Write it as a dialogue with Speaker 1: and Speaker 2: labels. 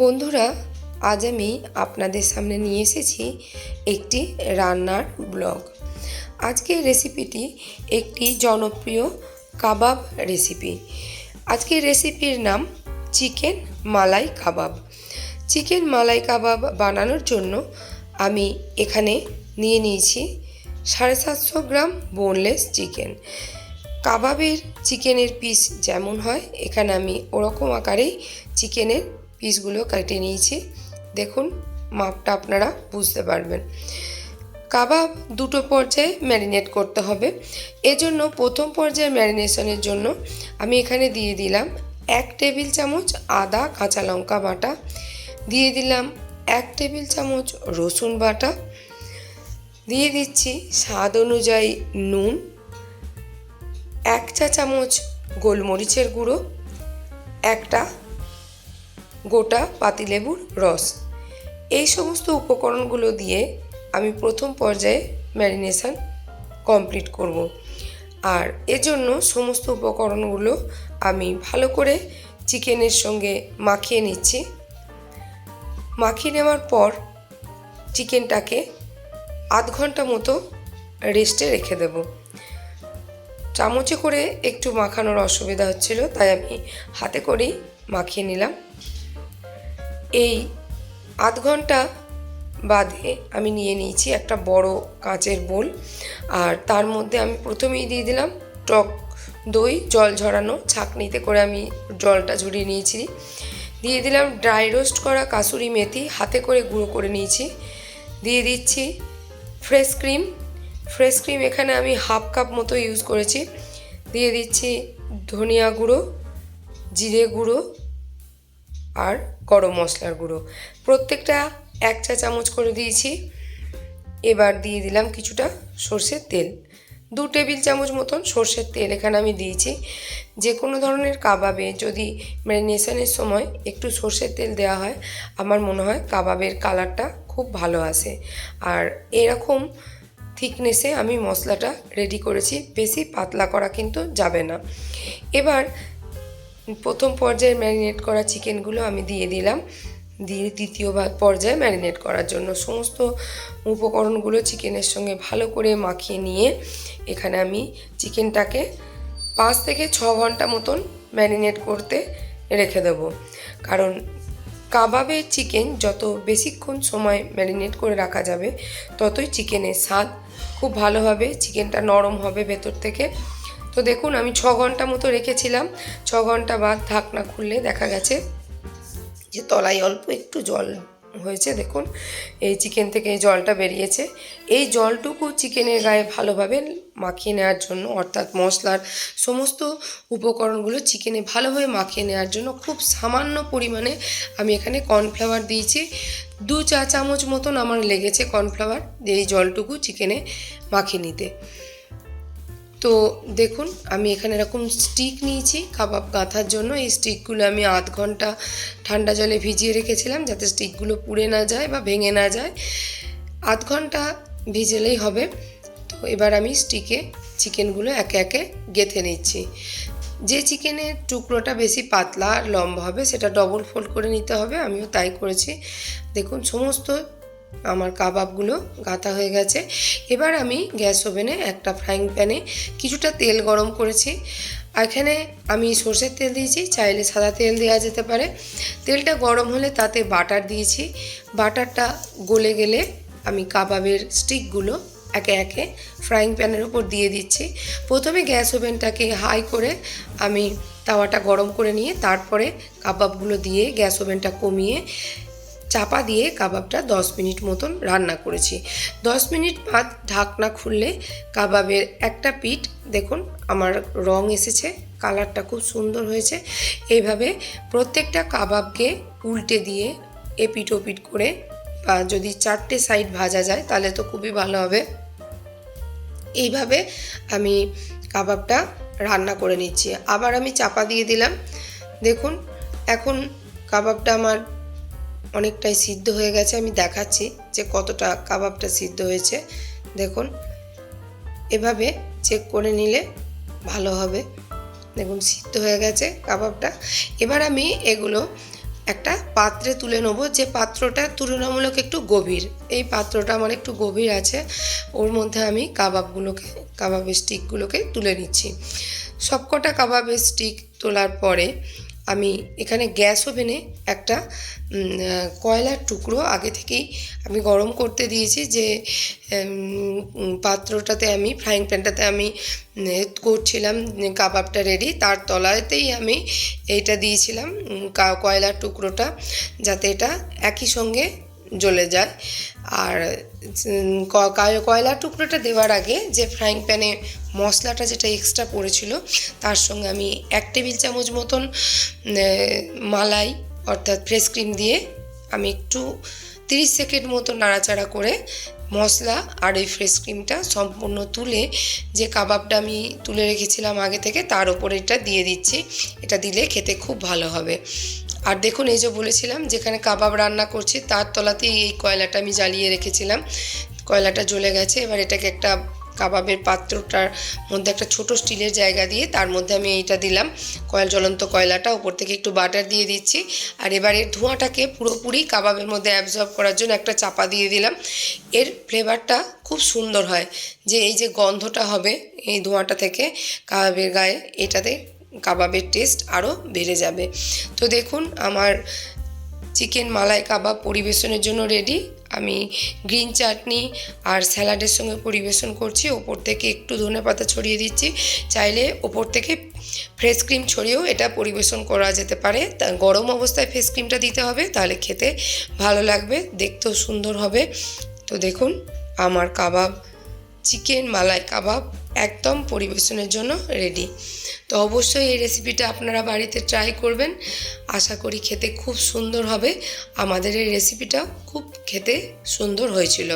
Speaker 1: বন্ধুরা, আজ আমি আপনাদের সামনে নিয়ে এসেছি একটি রান্নার ব্লগ। আজকের রেসিপিটি একটি জনপ্রিয় কাবাব রেসিপি আজকের রেসিপির নাম চিকেন মালাই কাবাব। চিকেন মালাই কাবাব বানানোর জন্য আমি এখানে নিয়ে নিয়েছি সাড়ে সাতশো গ্রাম বোনলেস চিকেন কাবাবের চিকেনের পিস যেমন হয়, এখানে আমি ওরকম আকারেই চিকেনের পিসগুলো কেটে নিয়েছি। দেখুন, মাপটা আপনারা বুঝতে পারবেন। কাবাব দুটো পর্যায়ে ম্যারিনেট করতে হবে। এজন্য প্রথম পর্যায়ে ম্যারিনেশনের জন্য আমি এখানে দিয়ে দিলাম এক টেবিল চামচ আদা কাঁচা লঙ্কা বাটা, দিয়ে দিলাম এক টেবিল চামচ রসুন বাটা, দিয়ে দিচ্ছি স্বাদ অনুযায়ী নুন, এক চা চামচ গোলমরিচের গুঁড়ো, একটা গোটা পাতিলেবুর রস। এই সমস্ত উপকরণগুলো দিয়ে আমি প্রথম পর্যায়ে ম্যারিনেশান কমপ্লিট করব। আর এজন্য সমস্ত উপকরণগুলো আমি ভালো করে চিকেনের সঙ্গে মাখিয়ে নিচ্ছি। মাখিয়ে নেওয়ার পর চিকেনটাকে আধ ঘণ্টা মতো রেস্টে রেখে দেবো। চামচে করে একটু মাখানোর অসুবিধা হচ্ছিল, তাই আমি হাতে করেই মাখিয়ে নিলাম। এই আধ ঘণ্টা বাদে আমি নিয়ে নিয়েছি একটা বড় কাঁচের বোল। আর তার মধ্যে আমি প্রথমেই দিয়ে দিলাম টক দই, জল ঝরানো ছাঁকনিতে করে আমি জলটা ঝরিয়ে নিয়েছি। দিয়ে দিলাম ড্রাই রোস্ট করা কাসুরি মেথি, হাতে করে গুঁড়ো করে নিয়েছি। দিয়ে দিচ্ছি ফ্রেশ ক্রিম। ফ্রেশ ক্রিম এখানে আমি হাফ কাপ মতো ইউজ করেছি। দিয়ে দিচ্ছি ধনিয়া গুঁড়ো, জিরে গুঁড়ো আর গরম মশলার গুঁড়ো। প্রত্যেকটা এক চা চামচ করে দিয়েছি। এবার দিয়ে দিলাম কিছুটা সর্ষের তেল। দু টেবিল চামচ মতন সর্ষের তেল এখানে আমি দিয়েছি। যে কোনো ধরনের কাবাবে যদি ম্যারিনেশনের সময় একটু সর্ষের তেল দেওয়া হয়, আমার মনে হয় কাবাবের কালারটা খুব ভালো আসে। আর এরকম থিকনেসে আমি মশলাটা রেডি করেছি, বেশি পাতলা করা কিন্তু যাবে না। এবার প্রথম পর্যায়ে ম্যারিনেট করা চিকেনগুলো আমি দিয়ে দিলাম। দিয়ে ভাগ পর্যায়ে ম্যারিনেট করার জন্য সমস্ত উপকরণগুলো চিকেনের সঙ্গে ভালো করে মাখিয়ে নিয়ে এখানে আমি চিকেনটাকে পাঁচ থেকে ছ ঘণ্টা মতন ম্যারিনেট করতে রেখে দেবো। কারণ কাবাবের চিকেন যত বেশিক্ষণ সময় ম্যারিনেট করে রাখা যাবে, ততই চিকেনের স্বাদ খুব ভালো হবে চিকেনটা নরম হবে ভেতর থেকে। তো দেখুন, আমি ছ ঘণ্টা মতো রেখেছিলাম। ছ ঘণ্টা বাদ ঢাকনা খুললে দেখা গেছে যে তলায় অল্প একটু জল হয়েছে, দেখুন। এই চিকেন থেকে এই জলটা বেরিয়েছে। এই জলটুকু চিকেনের গায়ে ভালোভাবে মাখিয়ে নেওয়ার জন্য, অর্থাৎ মশলার সমস্ত উপকরণগুলো চিকেনে ভালোভাবে মাখিয়ে নেওয়ার জন্য খুব সামান্য পরিমাণে আমি এখানে কর্নফ্লাওয়ার দিয়েছি। দু চা চামচ মতন আমার লেগেছে কর্নফ্লাওয়ার এই জলটুকু চিকেনে মাখিয়ে নিতে। তো দেখুন, আমি এখানে এরকম স্টিক নিয়েছি কাবাব গাঁথার জন্য। এই স্টিকগুলো আমি আধ ঘণ্টা ঠান্ডা জলে ভিজিয়ে রেখেছিলাম যাতে স্টিকগুলো পুড়ে না যায় বা ভেঙে না যায়। আধ ঘণ্টা ভিজেলেই হবে। তো এবার আমি স্টিকে চিকেনগুলো একে একে গেঁথে নিচ্ছি। যে চিকেনের টুকরোটা বেশি পাতলা আর লম্বা হবে, সেটা ডবল ফোল্ড করে নিতে হবে। আমিও তাই করেছি। দেখুন, সমস্ত আমার কাবাবগুলো গাঁথা হয়ে গেছে। এবার আমি গ্যাস ওভেনে একটা ফ্রাইং প্যানে কিছুটা তেল গরম করেছি। এখানে আমি সর্ষের তেল দিয়েছি, চাইলে সাদা তেল দেওয়া যেতে পারে। তেলটা গরম হলে তাতে বাটার দিয়েছি। বাটারটা গলে গেলে আমি কাবাবের স্টিকগুলো একে একে ফ্রাইং প্যানের উপর দিয়ে দিচ্ছি। প্রথমে গ্যাস ওভেনটাকে হাই করে আমি তাওয়াটা গরম করে নিয়ে তারপরে কাবাবগুলো দিয়ে গ্যাস ওভেনটা কমিয়ে চাপা দিয়ে কাবাবটা দশ মিনিট মতন রান্না করেছি। দশ মিনিট বাদ ঢাকনা খুললে কাবাবের একটা পিঠ, দেখুন আমার রং এসেছে, কালারটা খুব সুন্দর হয়েছে। এইভাবে প্রত্যেকটা কাবাবকে উল্টে দিয়ে এপিট ওপিট করে বা যদি চারটে সাইড ভাজা যায়, তাহলে তো খুবই ভালো হবে। এইভাবে আমি কাবাবটা রান্না করে নিচ্ছি। আবার আমি চাপা দিয়ে দিলাম। দেখুন, এখন কাবাবটা আমার অনেকটাই সিদ্ধ হয়ে গেছে, আমি দেখাচ্ছি যে কতটা কাবাবটা সিদ্ধ হয়েছে। দেখুন, এভাবে চেক করে নিলে ভালো হবে। দেখুন, সিদ্ধ হয়ে গেছে কাবাবটা। এবার আমি এগুলো একটা পাত্রে তুলে নেব, যে পাত্রটা তুলনামূলক একটু গভীর। এই পাত্রটা আমার একটু গভীর আছে, ওর মধ্যে আমি কাবাবগুলোকে, কাবাবের স্টিকগুলোকে তুলে নিচ্ছি। সবকটা কাবাবের স্টিক তোলার পরে আমি এখানে গ্যাস ওভেনে একটা কয়লার টুকরো আগে থেকেই আমি গরম করতে দিয়েছি যে পাত্রটাতে আমি ফ্রাইং প্যানটাতে আমি করছিলাম কাবাবটা রেডি তার তলাতেই আমি এইটা দিয়েছিলাম কয়লার টুকরোটা, যাতে এটা একই সঙ্গে জ্বলে যায় আর কয়লার টুকরোটা দেওয়ার আগে যে ফ্রাইং প্যানে মশলাটা যেটা এক্সট্রা পড়েছিল, তার সঙ্গে আমি এক টেবিল চামচ মতন মালাই অর্থাৎ ফ্রেশ ক্রিম দিয়ে আমি একটু তিরিশ সেকেন্ড মতো নাড়াচাড়া করে মশলা আর এই ফ্রেশ ক্রিমটা সম্পূর্ণ তুলে যে কাবাবটা আমি তুলে রেখেছিলাম আগে থেকে, তার ওপরে এটা দিয়ে দিচ্ছি। এটা দিলে খেতে খুব ভালো হবে। আর দেখুন, এই যে বলেছিলাম, যেখানে কাবাব রান্না করছি, তার তলাতেই এই কয়লাটা আমি জ্বালিয়ে রেখেছিলাম। কয়লাটা জ্বলে গেছে, এবার এটাকে একটা কাবাবের পাত্রটার মধ্যে একটা ছোট স্টিলের জায়গা দিয়ে তার মধ্যে আমি এইটা দিলাম। কয়েল, জ্বলন্ত কয়লাটা, উপর থেকে একটু বাটার দিয়ে দিচ্ছি। আর এবার এর ধোঁয়াটাকে পুরোপুরি কাবাবের মধ্যে অ্যাবজর্ব করার জন্য একটা চাপা দিয়ে দিলাম। এর ফ্লেভারটা খুব সুন্দর হয়। যে এই যে গন্ধটা হবে এই ধোঁয়াটা থেকে কাবাবের গায়ে, এটাতে কাবাবের টেস্ট আরও বেড়ে যাবে। তো দেখুন, আমার চিকেন মালাই কাবাব পরিবেশনের জন্য রেডি আমি গ্রিন চাটনি আর স্যালাডের সঙ্গে পরিবেশন করছি। ওপর থেকে একটু ধনে পাতা ছড়িয়ে দিচ্ছি। চাইলে ওপর থেকে ফ্রেশ ক্রিম ছড়িয়েও এটা পরিবেশন করা যেতে পারে। তা গরম অবস্থায় ফ্রেশ ক্রিমটা দিতে হবে, তাহলে খেতে ভালো লাগবে, দেখতেও সুন্দর হবে। তো দেখুন, আমার কাবাব চিকেন মালাই কাবাব একদম পরিবেশনের জন্য রেডি তো অবশ্যই এই রেসিপিটা আপনারা বাড়িতে ট্রাই করবেন। আশা করি খেতে খুব সুন্দর হবে। আমাদের এই রেসিপিটা খুব খেতে সুন্দর হয়েছিল।